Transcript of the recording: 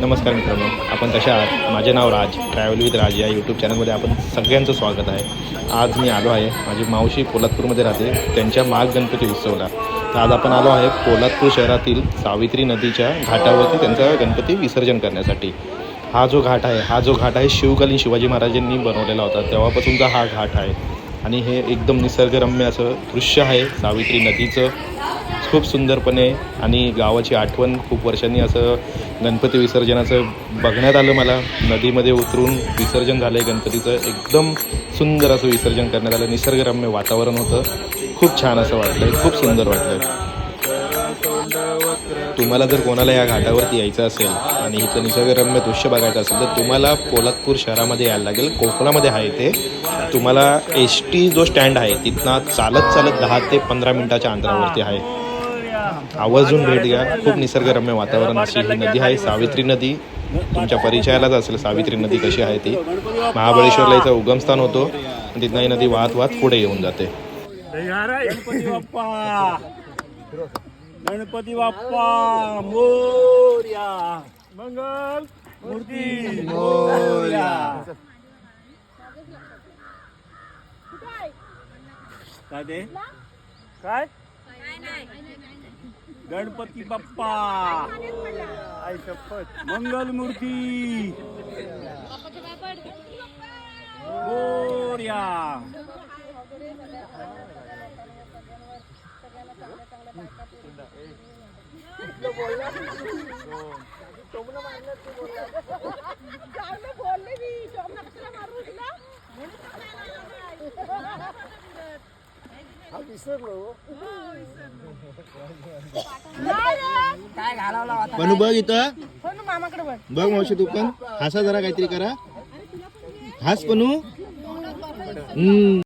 नमस्कार मित्रांनो आपण कशा आहात? माझे नाव राज ट्रॅव्हल विथ राज या यूट्यूब चॅनलमध्ये आपण सगळ्यांचं स्वागत आहे. आज मी आलो आहे माझी मावशी पोलादपूरमध्ये राहते त्यांच्या माघ गणपती उत्सवला. तर आज आपण आलो आहे पोलादपूर शहरातील सावित्री नदीच्या घाटावरती त्यांचा गणपती विसर्जन करण्यासाठी. हा जो घाट आहे हा जो घाट आहे शिवकालीन शिवाजी महाराजांनी बनवलेला होता. तेव्हापासूनचा हा घाट आहे. आणि हे एकदम निसर्गरम्य असं दृश्य आहे सावित्री नदीचं. खूप सुंदरपणे आणि गावाची आठवण खूप वर्षांनी असं गणपती विसर्जनाचं बघण्यात आलं मला. नदीमध्ये उतरून विसर्जन झालं आहे गणपतीचं. एकदम सुंदर असं विसर्जन करण्यात आलं. निसर्गरम्य वातावरण होतं. खूप छान असं वाटलं खूप सुंदर वाटलं तुम्हाला जर कोणाला या घाटावरती यायचं असेल आणि इथं निसर्गरम्य दृश्य बघायचं असेल तर तुम्हाला पोलादपूर शहरामध्ये यायला लागेल. कोकणामध्ये आहे ते. तुम्हाला एस टी जो स्टँड आहे तिथनं चालत चालत दहा ते पंधरा मिनटाच्या अंतरावरती आहे. आवर्जून भेट घ्या. खूप निसर्गरम्य वातावरण अशी ही नदी आहे सावित्री नदी. तुमच्या परिचयालाच असेल सावित्री नदी कशी आहे ती. महाबळेश्वरला इथं उगमस्थान होतो. आणि तिथनं ही नदी वाहत वाहत पुढे येऊन जाते. गणपती बाप्पा. गणपती बाप्पा. मोर्या. मंगल मूर्ती. मोर्या. काय ते? काय? गणपती बाप्पा. आई शपथ मंगल मूर्ती. गोर्या. हा विसरलो. मोर्या पण बघ इथं. मामाकडे बघ. बघ मावशी तू पण हसा जरा काहीतरी करा. हास पणू हम्म.